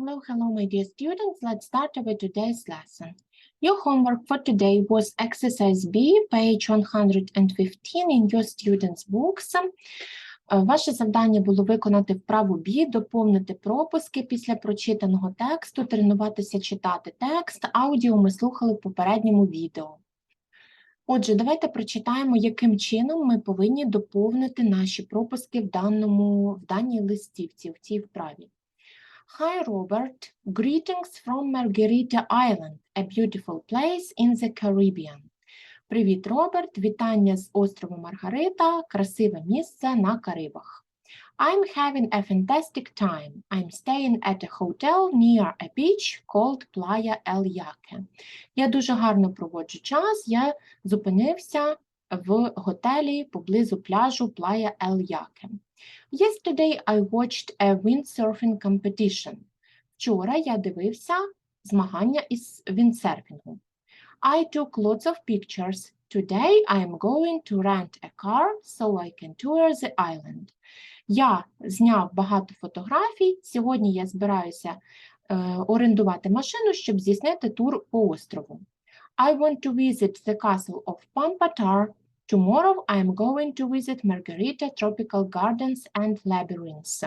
Hello, hello, my dear students. Let's start with today's lesson. Your homework for today was exercise B, page 115 in your students' books. Е, Ваше завдання було виконати вправу B, доповнити пропуски після прочитаного тексту, тренуватися читати текст. Аудіо ми слухали в попередньому відео. Отже, давайте прочитаємо, яким чином ми повинні доповнити наші пропуски в, даному, в даній листівці, в цій вправі. Hi, Robert. Greetings from Margarita Island, a beautiful place in the Caribbean. Привіт, Роберт. Вітання з острову Маргарита, красиве місце на Карибах. I'm having a fantastic time. I'm staying at a hotel near a beach called Playa El Yaque. Я дуже гарно проводжу час. Я зупинився в готелі поблизу пляжу Playa El Yaque. Yesterday I watched a windsurfing competition. Вчора я дивився змагання із віндсерфінгу. I took lots of pictures. Today I am going to rent a car so I can tour the island. Я зняв багато фотографій. Сьогодні я збираюся е, орендувати машину, щоб здійснити тур по острову. I want to visit the castle of Pampatar. Tomorrow I am going to visit Margarita Tropical Gardens and Labyrinths.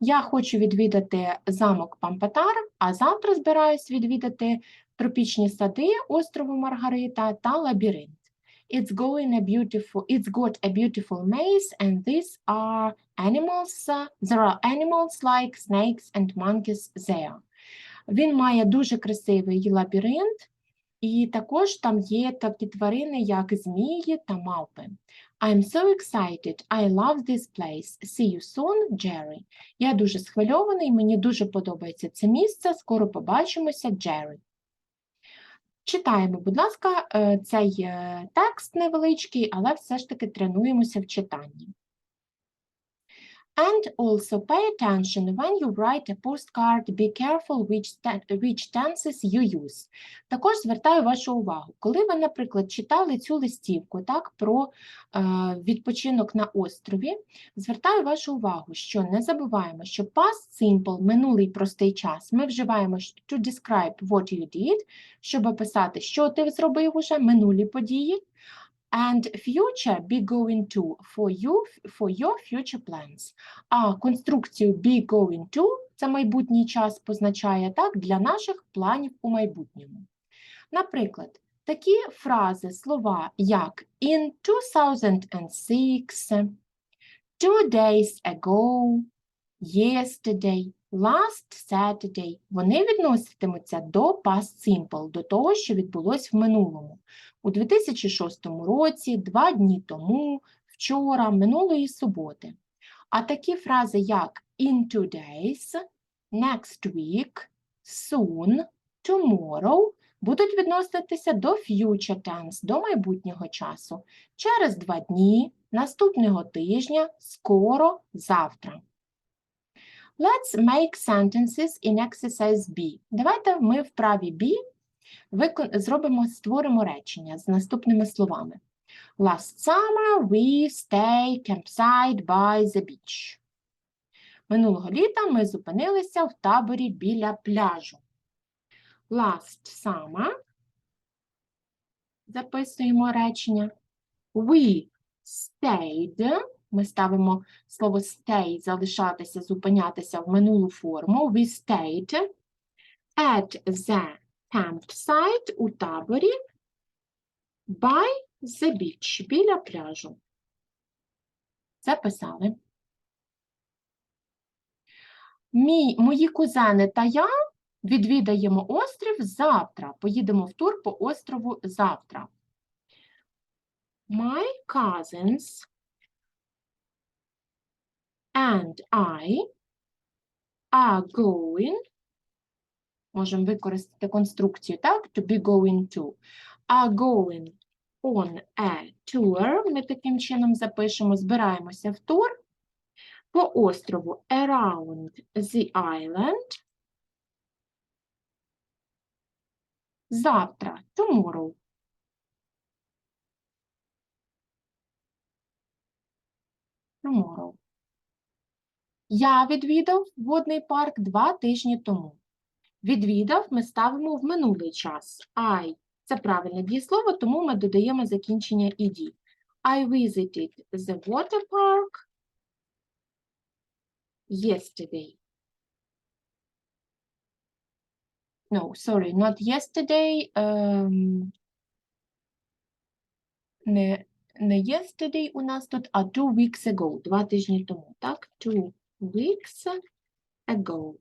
Я хочу відвідати замок Пампатар, а завтра збираюсь відвідати тропічні сади острову Маргарита та лабіринт. It's going a beautiful, it's got a beautiful maze and these are animals, uh, there are animals like snakes and monkeys there. Він має дуже красивий лабіринт, і також там є такі тварини, як змії та мавпи. I'm so excited. I love this place. See you soon, Jerry. Я дуже схвильований, мені дуже подобається це місце. Скоро побачимося, Джері. Читаємо, будь ласка, е, цей е, текст невеличкий, але все ж таки тренуємося в читанні. And also pay attention when you write a postcard, be careful which, which tenses you use. Також звертаю вашу увагу, коли ви, наприклад, читали цю листівку так, про е, відпочинок на острові, звертаю вашу увагу, що не забуваємо, що past simple, минулий простий час, ми вживаємо to describe what you did, щоб описати, що ти зробив уже, минулі події, and future be going to for you for your future plans. А конструкцію be going to це майбутній час позначає так для наших планів у майбутньому. Наприклад, такі фрази, слова як in 2006, two days ago, yesterday, last Saturday, вони відноситимуться до past simple, до того, що відбулось в минулому. У 2006 році, два дні тому, вчора, минулої суботи. А такі фрази, як in two days, next week, soon, tomorrow будуть відноситися до future tense, до майбутнього часу. Через два дні, наступного тижня, скоро, завтра. Let's make sentences in exercise B. Давайте ми в праві B викон... зробимо, створимо речення з наступними словами. Last summer we stay campsite by the beach. Минулого літа ми зупинилися в таборі біля пляжу. Last summer. Записуємо речення. We stayed. Ми ставимо слово stay, залишатися, зупинятися в минулу форму. We stayed at the campsite у таборі by the beach, біля пляжу. Записали. Мій, мої кузени та я відвідаємо острів завтра. Поїдемо в тур по острову завтра. My cousins and I are going можемо використати конструкцію, так? To be going to. Are going on a tour. Ми таким чином запишемо, збираємося в тур по острову around the island. Завтра, tomorrow. Tomorrow. Я відвідав водний парк два тижні тому. Відвідав ми ставимо в минулий час. I – це правильне дієслово, тому ми додаємо закінчення ed. I visited the water park yesterday. No, sorry, not yesterday. ем, не, не yesterday у нас тут, а two weeks ago, два тижні тому, так? Two weeks ago.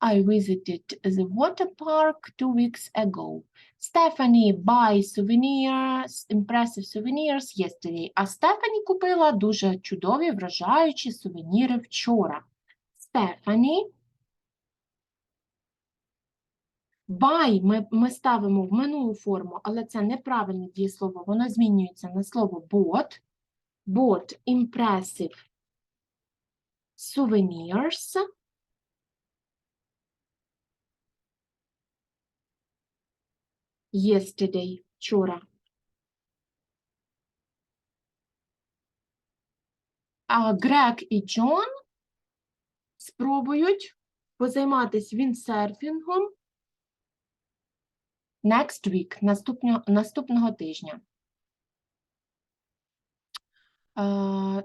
I visited the water park two weeks ago. Stephanie buy souvenirs, impressive souvenirs yesterday. А Стефані купила дуже чудові, вражаючі сувеніри вчора. Stephanie Buy ми, ми ставимо в минулу форму, але це неправильне дієслово, воно змінюється на слово bought. Bought impressive souvenirs. Yesterday, вчора. А Грег і Джон спробують позайматися віндсерфінгом next week, наступного, наступного тижня. Е,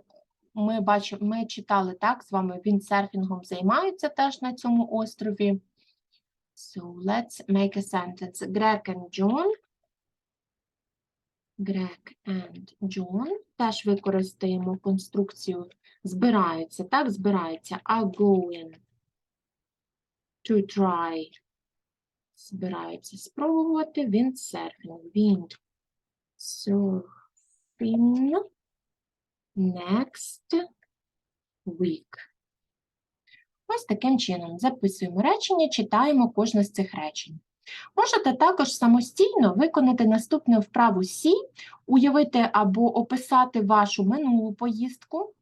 Ми бачимо, ми читали так з вами, віндсерфінгом займаються теж на цьому острові. So let's make a sentence. Greg and John. Greg and John. Теж використаємо конструкцію збираються, так, збираються. Are going to try. Збираються спробувати windsurfing. Windsurfing next week. Ось таким чином записуємо речення, читаємо кожне з цих речень. Можете також самостійно виконати наступну вправу Сі, уявити або описати вашу минулу поїздку,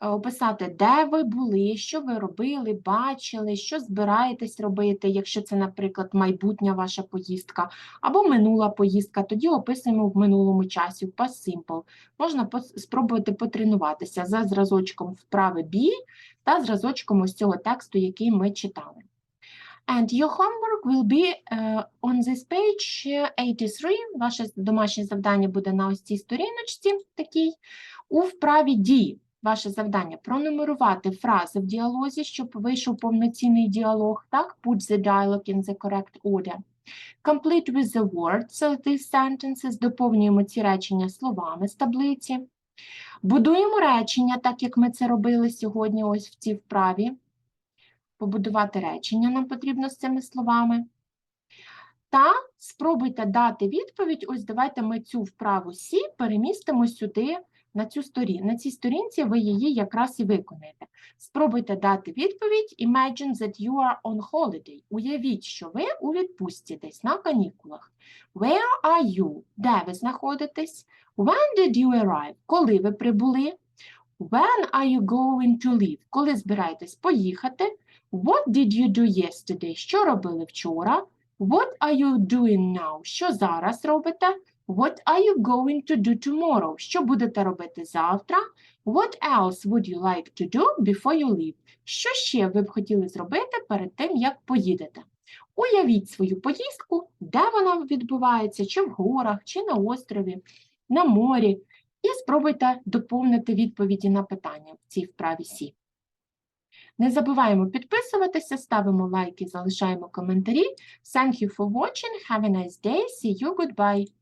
описати, де ви були, що ви робили, бачили, що збираєтесь робити, якщо це, наприклад, майбутня ваша поїздка, або минула поїздка, тоді описуємо в минулому часі, в past simple. Можна спробувати потренуватися за зразочком вправи B та зразочком ось цього тексту, який ми читали. And your homework will be uh, on this page uh, 83. Ваше домашнє завдання буде на ось цій сторіночці такій. У вправі D ваше завдання пронумерувати фрази в діалозі, щоб вийшов повноцінний діалог. Так, put the dialogue in the correct order. Complete with the words of these sentences. Доповнюємо ці речення словами з таблиці. Будуємо речення, так як ми це робили сьогодні, ось в цій вправі. Побудувати речення нам потрібно з цими словами. Та спробуйте дати відповідь. Ось давайте ми цю вправу Сі перемістимо сюди, на цю сторін. На цій сторінці ви її якраз і виконаєте. Спробуйте дати відповідь. Imagine that you are on holiday. Уявіть, що ви у відпустці десь на канікулах. Where are you? Де ви знаходитесь? When did you arrive? Коли ви прибули? When are you going to leave? Коли збираєтесь поїхати? What did you do yesterday? Що робили вчора? What are you doing now? Що зараз робите? What are you going to do tomorrow? Що будете робити завтра? What else would you like to do before you leave? Що ще ви б хотіли зробити перед тим, як поїдете? Уявіть свою поїздку, де вона відбувається, чи в горах, чи на острові, на морі, і спробуйте доповнити відповіді на питання в цій вправі Сі. Не забуваємо підписуватися, ставимо лайки, залишаємо коментарі. Thank you for watching. Have a nice day. See you. Goodbye.